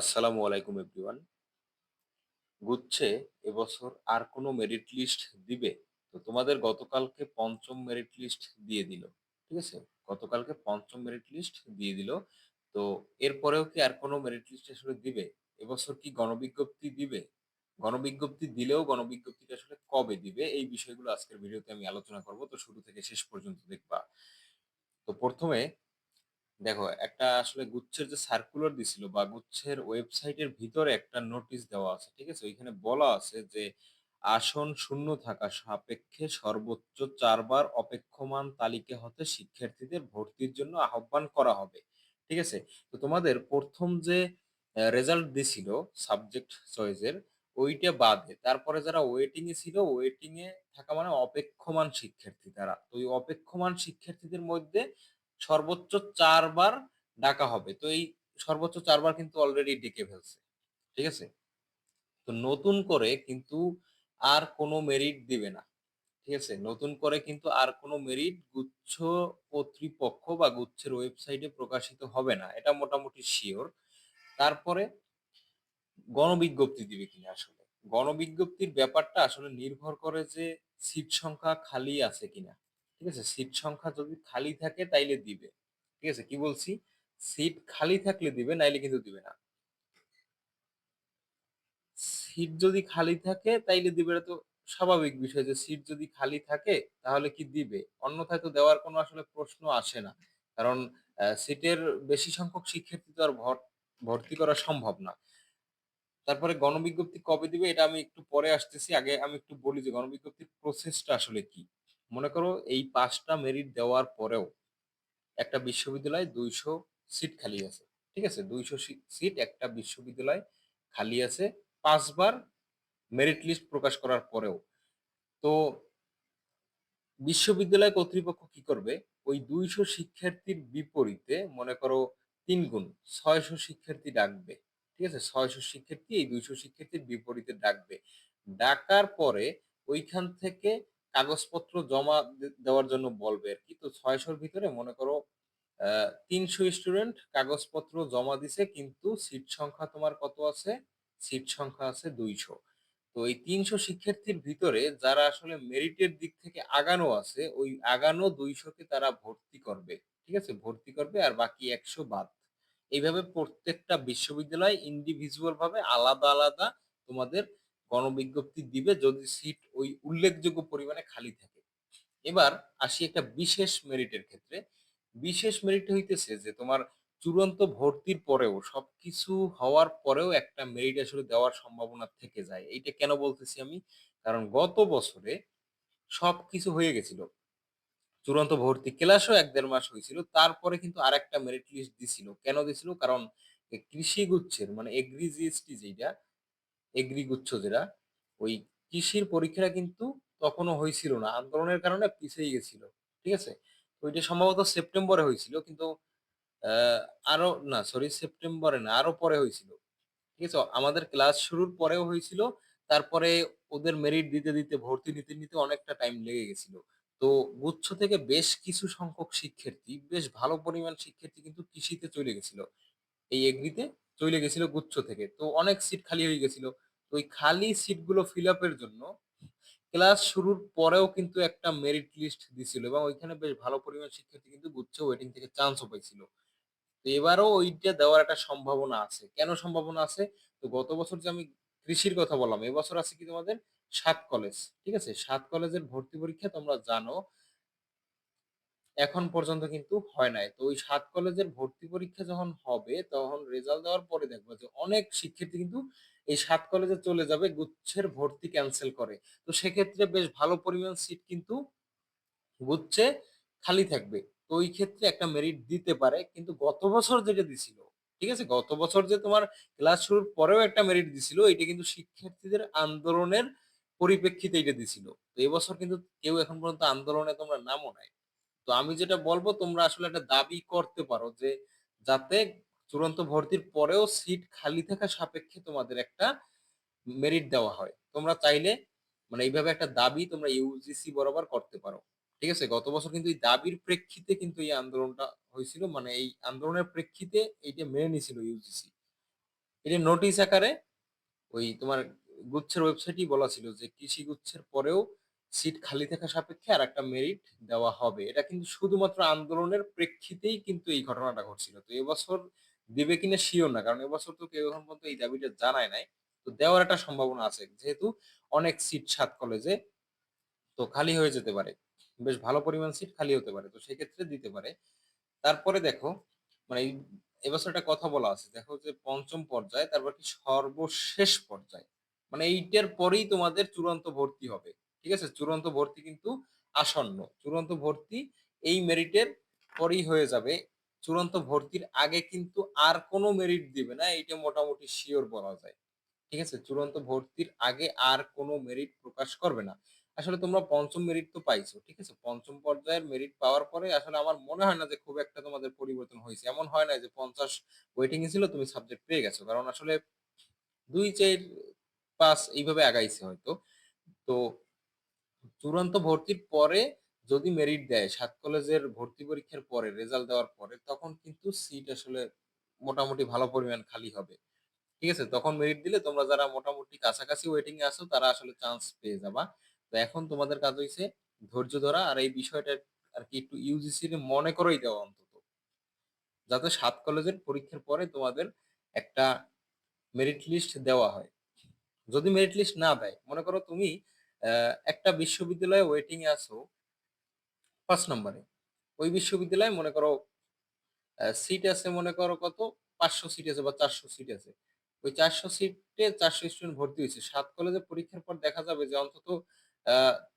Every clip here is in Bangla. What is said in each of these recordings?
আসসালামু আলাইকুম এভরিওয়ান গুচ্ছে এবছর আর কোনো মেরিট লিস্ট দিবে? তো তোমাদের গতকালকে পঞ্চম মেরিট লিস্ট দিয়ে দিল, ঠিক আছে? গতকালকে পঞ্চম মেরিট লিস্ট দিয়ে দিল, তো এরপরেও কি আর কোনো মেরিট লিস্ট আসলে দিবে? এবছর কি গণবিজ্ঞপ্তি দিবে? গণবিজ্ঞপ্তি দিলেও গণবিজ্ঞপ্তিটা আসলে কবে দিবে? এই বিষয়গুলো আজকের ভিডিওতে আমি আলোচনা করব, তো শুরু থেকে শেষ পর্যন্ত দেখবা। তো প্রথমে দেখো, একটা আসলে গুচ্ছের যে সার্কুলার দিছিল বা গুচ্ছের ওয়েবসাইটের ভিতরে একটা নোটিশ দেওয়া আছে, ঠিক আছে? ওইখানে বলা আছে যে আসন শূন্য থাকা সাপেক্ষে সর্বোচ্চ চারবার অপেক্ষমান তালিকা হতে শিক্ষার্থীদের ভর্তির জন্য আহ্বান করা হবে, ঠিক আছে? তো তোমাদের প্রথম যে রেজাল্ট দিছিল সাবজেক্ট চয়েসের ওইটা বাদে, তারপরে যারা ওয়েটিং এ ছিল ওয়েটিং এ থাকা মানে অপেক্ষমান শিক্ষার্থী তারা। তো ওই অপেক্ষমান শিক্ষার্থীদের মধ্যে সর্বোচ্চ চারবার ডাকা হবে। তো এই সর্বোচ্চ চারবার কিন্তু অলরেডি ডেকে ফেলছে। ঠিক আছে? তো নতুন করে কিন্তু আর কোনো মেরিট দিবে না। ঠিক আছে? নতুন করে কিন্তু আর কোনো মেরিট গুচ্ছ কর্তৃপক্ষ বা গুচ্ছের ওয়েবসাইটে প্রকাশিত হবে না। এটা মোটামুটি শিওর তারপরে গণবিজ্ঞপ্তি দিবে কিনা আসলে? গণবিজ্ঞপ্তির ব্যাপারটা আসলে নির্ভর করে যে সিট সংখ্যা খালি আছে কিনা। ঠিক আছে? সিট সংখ্যা যদি খালি থাকে তাইলে দিবে। ঠিক আছে? কি বলছি? সিট খালি থাকলে দিবে, নাইলে কিন্তু দিবে না। সিট যদি খালি থাকে তাইলে দিবে এটা তো স্বাভাবিক বিষয় যে সিট যদি খালি থাকে তাহলে কি দিবে? অন্যথায় তো দেওয়ার কোনো আসলে প্রশ্ন আসে না। কারণ সিটের বেশি সংখ্যক শিক্ষার্থী তো আর ভর্তি করা সম্ভব না। তারপরে গণবিজ্ঞপ্তি কবে দিবে এটা আমি একটু পরে আসতেছি। আগে আমি একটু বলি যে গণবিজ্ঞপ্তির প্রসেসটা আসলে কি। মনে করো এই পাঁচটা মেরিট দেওয়ার পরেও একটা বিশ্ববিদ্যালয় দুইশো সিট খালি আছে, ঠিক আছে? দুইশো সিট একটা বিশ্ববিদ্যালয় খালি আছে পাঁচবার মেরিট লিস্ট প্রকাশ করার পরেও। তো বিশ্ববিদ্যালয় কর্তৃপক্ষ কি করবে? ওই দুইশো শিক্ষার্থীর বিপরীতে মনে করো তিন গুণ, ছয়শো শিক্ষার্থী ডাকবে, ঠিক আছে? ছয়শো শিক্ষার্থী এই দুইশো শিক্ষার্থীর বিপরীতে ডাকবে। ডাকার পরে ওইখান থেকে কাগজপত্র জমা দেওয়ার জন্য বলবে আর কি। তো ছয়শোর ভিতরে মনে করো আহ তিনশো স্টুডেন্ট কাগজপত্র জমা দিছে, কিন্তু সিট সংখ্যা তোমার কত আছে? সিট সংখ্যা আছে দুইশো। তো এই তিনশো শিক্ষার্থীর ভিতরে যারা আসলে মেরিটের দিক থেকে আগানো আছে, ওই আগানো দুইশোকে তারা ভর্তি করবে। ঠিক আছে? ভর্তি করবে আর বাকি একশো বাদ। এইভাবে প্রত্যেকটা বিশ্ববিদ্যালয় ইন্ডিভিজুয়াল ভাবে আলাদা আলাদা তোমাদের গণবিজ্ঞপ্তি দিবে যদি সিট ওই উল্লেখযোগ্য পরিমাণে খালি থাকে। এবার আসি একটা বিশেষ মেরিটের ক্ষেত্রে। বিশেষ মেরিট হইতেছে যে তোমার চূড়ান্ত ভর্তির পরেও সবকিছু হওয়ার পরেও একটা মেরিট আসলে দেওয়ার সম্ভাবনা থেকে যায়। এইটা কেন বলতেছি আমি? কারণ গত বছরে সবকিছু হয়ে গেছিল। চূড়ান্ত ভর্তি ক্লাসও এক দেড় মাস হয়েছিল তারপরে কিন্তু আর একটা মেরিট লিস্ট দিছিল। কেন দিছিল? কারণ কৃষি গুচ্ছের মানে এগ্রি জিএসটি যেটা এগ্রি গুচ্ছ যেটা, ওই কৃষির পরীক্ষাটা কিন্তু তখনও হয়েছিল না। আন্দোলনের কারণে পিছিয়ে গেছিল, ঠিক আছে? ওইটা সম্ভবত সেপ্টেম্বরে হয়েছিল, কিন্তু আরও, না সরি সেপ্টেম্বরে না, আরও পরে হয়েছিল। ঠিক আছে? আমাদের ক্লাস শুরুর পরেও হয়েছিল, তারপরে ওদের মেরিট দিতে দিতে, ভর্তি নিতে নিতে অনেকটা টাইম লেগে গেছিল। তো গুচ্ছ থেকে বেশ কিছু সংখ্যক শিক্ষার্থী, বেশ ভালো পরিমাণ শিক্ষার্থী কিন্তু কৃষিতে চলে গেছিল। এই এগ্রিতে চলে গেছিল গুচ্ছ থেকে। তো অনেক সিট খালি হয়ে গেছিল। ওই খালি সিটগুলো ফিল আপের জন্য ক্লাস শুরুর পরেও কিন্তু একটা মেরিট লিস্ট দিছিল এবং ওইখানে বেশ ভালো পরিমাণ শিক্ষার্থী কিন্তু গুচ্ছ ওয়েটিং থেকে চান্সও পাইছিল। তো এবারও ওইটা দেওয়ার একটা সম্ভাবনা আছে। কেন সম্ভাবনা আছে? তো গত বছর যে আমি কৃষির কথা বললাম, এবছর আছে কি তোমাদের? সাত কলেজ ঠিক আছে? সাত কলেজের ভর্তি পরীক্ষা তোমরা জানো, এখন পর্যন্ত কিন্তু হয় নাই। তো ওই সাত কলেজের ভর্তি পরীক্ষা যখন হবে, তখন রেজাল্ট দেওয়ার পরে দেখব যে অনেক শিক্ষার্থী কিন্তু এই সাত কলেজে চলে যাবে, গুচ্ছের ভর্তি ক্যান্সেল করে। তো সেক্ষেত্রে বেশ ভালো পরিমাণ সিট কিন্তু গুচ্ছে খালি থাকবে। তো ওই ক্ষেত্রে একটা মেরিট দিতে পারে, কিন্তু গত বছর যেটা দিছিল, ঠিক আছে? গত বছর যে তোমার ক্লাস শুরুর পরেও একটা মেরিট দিছিল এটা কিন্তু শিক্ষার্থীদের আন্দোলনের পরিপ্রেক্ষিতে এটা দিছিল। তো এবছর কিন্তু কেউ এখন পর্যন্ত আন্দোলনে তোমরা নামও নাই। তো আমি যেটা বলব, তোমরা আসলে একটা দাবি করতে পারো যে যাতে চূড়ান্ত ভর্তির পরেও সিট খালি থাকা সাপেক্ষে তোমাদের একটা মেরিট দেওয়া হয়। তোমরা চাইলে মানে এইভাবে একটা দাবি তোমরা ইউজিসি বরাবর করতে পারো। ঠিক আছে? গত বছর কিন্তু এই দাবির প্রেক্ষিতে কিন্তু এই আন্দোলনটা হয়েছিল। মানে এই আন্দোলনের প্রেক্ষিতে এইটা মেনে নিয়েছিল ইউজিসি এটা নোটিশ আকারে ওই তোমার গুচ্ছের ওয়েবসাইটই বলা ছিল যে কৃষি গুচ্ছের পরেও সিট খালি থাকা সাপেক্ষে আর একটা মেরিট দেওয়া হবে। এটা কিন্তু শুধুমাত্র আন্দোলনের প্রেক্ষিতেই কিন্তু এই ঘটনাটা ঘটছিল। তো এবছর দেবে কিনা শিওর না। কারণ এবছর তো কেউ এখন পর্যন্ত এই দাবিটা জানায় নাই। তো দেওয়ার একটা সম্ভাবনা আছে। যেহেতু অনেক সিট সাত কলেজে তো খালি হয়ে যেতে পারে। বেশ ভালো পরিমাণ সিট খালি হতে পারে। তো সেক্ষেত্রে দিতে পারে। তারপরে দেখো মানে এবছর একটা কথা বলা আছে। দেখো যে পঞ্চম পর্যায়ে, তারপর কি সর্বশেষ পর্যায়ে। মানে এইটার পরেই তোমাদের চূড়ান্ত ভর্তি হবে। ঠিক আছে? চূড়ান্ত ভর্তি কিন্তু আসন্ন। চূড়ান্ত ভর্তি এই মেরিটের পরেই হয়ে যাবে চূড়ান্ত ভর্তির আগে কিন্তু আর কোনো মেরিট দিবে না, এইটা মোটামুটি শিওর বলা যায়। ঠিক আছে? চূড়ান্ত ভর্তির আগে আর কোনো মেরিট প্রকাশ করবে না। আসলে তোমরা পঞ্চম মেরিট তো পাইছো, ঠিক আছে? পঞ্চম পর্যায়ের মেরিট পাওয়ার পরে আসলে আমার মনে হয় না যে খুব একটা তোমাদের পরিবর্তন হয়েছে। এমন হয় না যে পঞ্চাশ ওয়েটিং ছিল, তুমি সাবজেক্ট পেয়ে গেছো। কারণ আসলে দুই চার পাস এইভাবে আগাইছে হয়তো। তো চূড়ান্ত ভর্তির পরে যদি মেরিট দেয়, সাত কলেজের ভর্তি পরীক্ষার পরে রেজাল্ট দেওয়ার পরে, তখন কিন্তু সিট আসলে মোটামুটি ভালো পরিমাণ খালি হবে। ঠিক আছে? তখন মেরিট দিলে তোমরা যারা মোটামুটি কাছাকাছি ওয়েটিং এ আসো তারা আসলে চান্স পেয়ে যাবা। তো এখন তোমাদের কাজ হয়েছে ধৈর্য ধরা, আর এই বিষয়টা আর কি একটু ইউজিসি মনে করেই দেওয়া অন্তত। যাতে সাত কলেজের পরীক্ষার পরে তোমাদের একটা মেরিট লিস্ট দেওয়া হয়। যদি মেরিট লিস্ট না দেয়, মনে করো তুমি একটা বিশ্ববিদ্যালয়ে ওয়েটিং এ আছো পাঁচ নম্বরে ওই বিশ্ববিদ্যালয়ে মনে করো সিট আছে মনে করো কত? পাঁচশো সিট আছে বা চারশো সিট আছে। ওই চারশো সিটে চারশো স্টুডেন্ট ভর্তি হয়েছে। সাত কলেজে পরীক্ষার পর দেখা যাবে যে অন্তত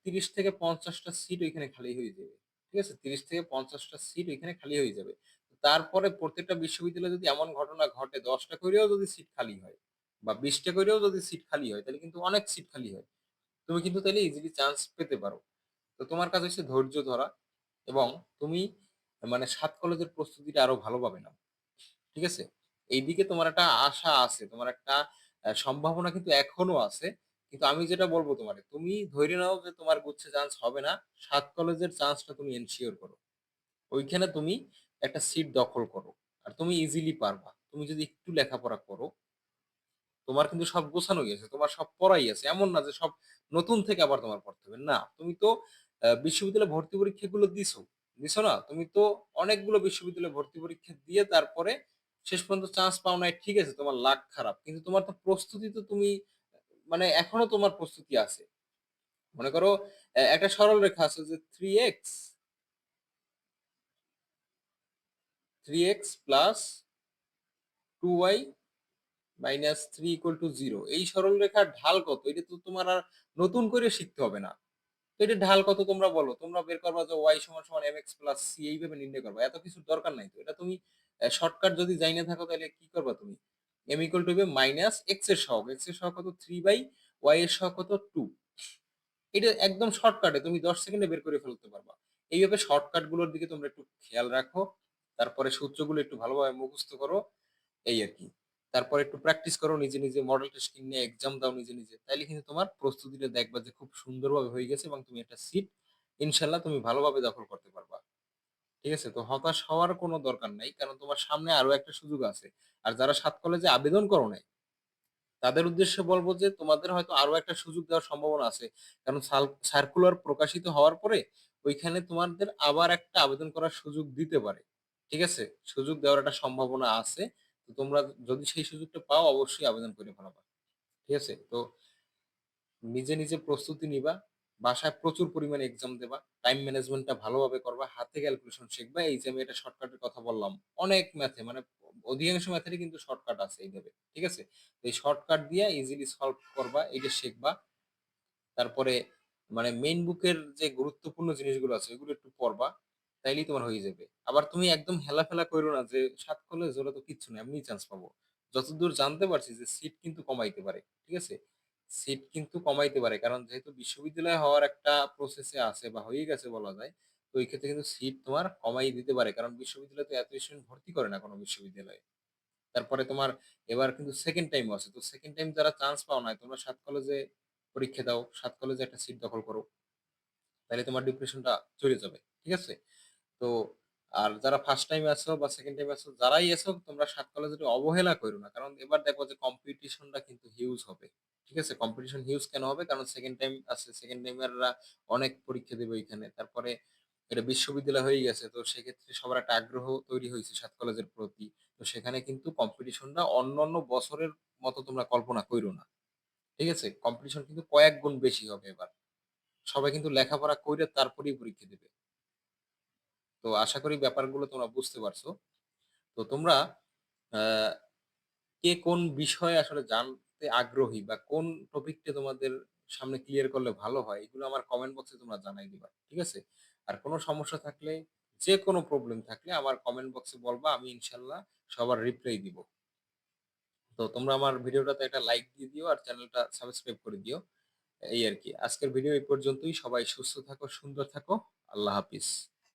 তিরিশ থেকে পঞ্চাশটা সিট ওইখানে খালি হয়ে যাবে। ঠিক আছে? তিরিশ থেকে পঞ্চাশটা সিট ওইখানে খালি হয়ে যাবে। তারপরে প্রত্যেকটা বিশ্ববিদ্যালয়ে যদি এমন ঘটনা ঘটে, দশটা করেও যদি সিট খালি হয় বা বিশটা করেও যদি সিট খালি হয়, তাহলে কিন্তু অনেক সিট খালি হয়। তুমি কিন্তু তাহলে ইজিলি চান্স পেতে পারো। তো তোমার কাজ হচ্ছে ধৈর্য ধরা এবং তুমি মানে সাত কলেজের প্রস্তুতিটা আরও ভালোভাবে নাও ঠিক আছে? এইদিকে তোমার একটা আশা আছে, তোমার একটা সম্ভাবনা কিন্তু এখনও আছে। কিন্তু আমি যেটা বলব তোমারে, তুমি ধরে নাও যে তোমার গুচ্ছে চান্স হবে না, সাত কলেজের চান্সটা তুমি এনশিওর করো। ওইখানে তুমি একটা সিট দখল করো আর তুমি ইজিলি পারবা। তুমি যদি একটু লেখাপড়া করো, তোমার কিন্তু সব গোছানোই আছে, তোমার সব পড়াই আছে। এমন না যে সব নতুন থেকে আবার তোমার পড়তে হবে। না, তুমি তো বিশ্ববিদ্যালয়ে ভর্তি পরীক্ষাগুলো দিছো। দিছো না? তুমি তো অনেকগুলো বিশ্ববিদ্যালয়ে ভর্তি পরীক্ষা দিয়ে তারপরে শেষ পর্যন্ত চান্স পাও নাই, ঠিক আছে, তোমার লাক খারাপ। কিন্তু তোমার তো প্রস্তুতি তো তুমি মানে এখনও তোমার প্রস্তুতি আছে। মনে করো একটা সরল রেখা আছে যে three X three X plus two Y minus three equal to zero এই সরল রেখার ঢাল কত? এটা তো তোমার আর নতুন করে শিখতে হবে না। তো এটা ঢাল কত তোমরা বলো? তোমরা বের করবা যে ওয়াই সমান সমান এম এক্স প্লাস সি এইভাবে নির্ণয় করবা। এত কিছু দরকার নাই তো। এটা তুমি শর্টকাট যদি যাই না থাকো তাহলে কি করবা তুমি? এম ইকুয়াল টু মাইনাস এক্সের সহগ। এক্সের সহগ কত? থ্রি বাই ওয়াই এর সহগ কত? টু এটা একদম শর্টকাটে তুমি দশ সেকেন্ডে বের করে ফেলতে পারবা। এইভাবে শর্টকাটগুলোর দিকে তোমরা একটু খেয়াল রাখো। তারপরে সূত্রগুলো একটু ভালোভাবে মুখস্থ করো। এই আর কি। তারপর একটু প্র্যাকটিস করো, নিজে নিজে মডেল টেস্টিং নিয়ে এক্সাম দাও নিজে নিজে। তাইলে কিন্তু তোমার প্রস্তুতিটা দেখবা যে খুব সুন্দরভাবে হয়ে গেছে এবং তুমি একটা সিট ইনশাল্লাহ তুমি ভালোভাবে দখল করতে পারবা। ঠিক আছে? তো হতাশ হওয়ার কোনো দরকার নাই, কারণ তোমার সামনে আরও একটা সুযোগ আছে। আর যারা সাত কলেজে আবেদন করো নাই, তাদের উদ্দেশ্যে বলব যে তোমাদের হয়তো আরও একটা সুযোগ দেওয়ার সম্ভাবনা আছে। কারণ সার্কুলার প্রকাশিত হওয়ার পরে ওইখানে তোমাদের আবার একটা আবেদন করার সুযোগ দিতে পারে। ঠিক আছে? সুযোগ দেওয়ার একটা সম্ভাবনা আছে। তো তোমরা যদি সেই সুযোগটা পাও, অবশ্যই আবেদন করে ফেলাবা ঠিক আছে? তো নিজে নিজে প্রস্তুতি নিবা। বাসায় প্রচুর পরিমাণে এক্সাম দেবা। টাইম ম্যানেজমেন্টটা ভালোভাবে করবা। হাতে ক্যালকুলেশন শিখবা। এই যে আমি এটা শর্টকাটের কথা বললাম, অনেক ম্যাথে মানে অধিকাংশ ম্যাথেরই কিন্তু শর্টকাট আছে এইভাবে ঠিক আছে? এই শর্টকাট দিয়ে ইজিলি সলভ করবা, এটা শিখবা। তারপরে মানে মেইন বুকের যে গুরুত্বপূর্ণ জিনিসগুলো আছে, ওইগুলো একটু পড়বা। তাইলেই তোমার হয়ে যাবে। আবার তুমি একদম হেলাফেলা করো না যে, সাত কলেজ ওরা তো কিচ্ছু না এমনি চান্স পাবো। যতদূর জানতে পারছি যে সিট কিন্তু কমাইতে পারে, ঠিক আছে? সিট কিন্তু কমাইতে পারে, কারণ যেহেতু বিশ্ববিদ্যালয় হওয়ার একটা প্রসেসে আছে বা হয়ে গেছে বলা যায়, তো ওই ক্ষেত্রে কিন্তু সিট তোমার কমাই দিতে পারে, কারণ বিশ্ববিদ্যালয় তো এত স্টুডেন্ট ভর্তি করে না কোনো বিশ্ববিদ্যালয়ে। তারপরে তোমার এবার কিন্তু সেকেন্ড টাইম আছে, তো সেকেন্ড টাইম যারা চান্স পাও না তোমরা সাত কলেজে পরীক্ষা দাও, সাত কলেজে একটা সিট দখল করো তাহলে তোমার ডিপ্রেশনটা চলে যাবে, ঠিক আছে? তো আর যারা ফার্স্ট টাইম আছো বা সেকেন্ড টাইম আছো যারাই আছো তোমরা সাত কলেজে অবহেলা করো না। কারণ এবার দেখো যে কম্পিটিশনটা কিন্তু হিউজ হবে। ঠিক আছে? কম্পিটিশন হিউজ কেন হবে? কারণ সেকেন্ড টাইম আছে সেকেন্ড টাইমাররা অনেক পরীক্ষা দেবে এখানে তারপরে এটা বিশ্ববিদ্যালয় হয়ে গেছে, তো সেক্ষেত্রে সবার একটা আগ্রহ তৈরি হয়েছে সাত কলেজের প্রতি। তো সেখানে কিন্তু কম্পিটিশনটা অন্য অন্য বছরের মতো তোমরা কল্পনা করো না। ঠিক আছে? কম্পিটিশন কিন্তু কয়েক গুণ বেশি হবে এবার। সবাই কিন্তু লেখাপড়া করে তারপরেই পরীক্ষা দেবে। তো আশা করি ব্যাপারগুলো তোমরা বুঝতে পারছ। তো তোমরা কে কোন বিষয়ে আসলে জানতে আগ্রহী বা কোন টপিকটা তোমাদের সামনে ক্লিয়ার করলে ভালো হয়, এগুলো আমার কমেন্ট বক্সে তোমরা জানাই দিবা, ঠিক আছে? আর কোনো সমস্যা থাকলে যে কোনো প্রবলেম থাকলে আমার কমেন্ট বক্সে বলবা, আমি ইনশাল্লাহ সবার রিপ্লাই দিব। তো তোমরা আমার ভিডিওটাতে একটা লাইক দিয়ে দিও আর চ্যানেলটা সাবস্ক্রাইব করে দিও, এই আর কি। আজকের ভিডিও এই পর্যন্তই, সবাই সুস্থ থাকো, সুন্দর থাকো, আল্লাহ হাফিজ।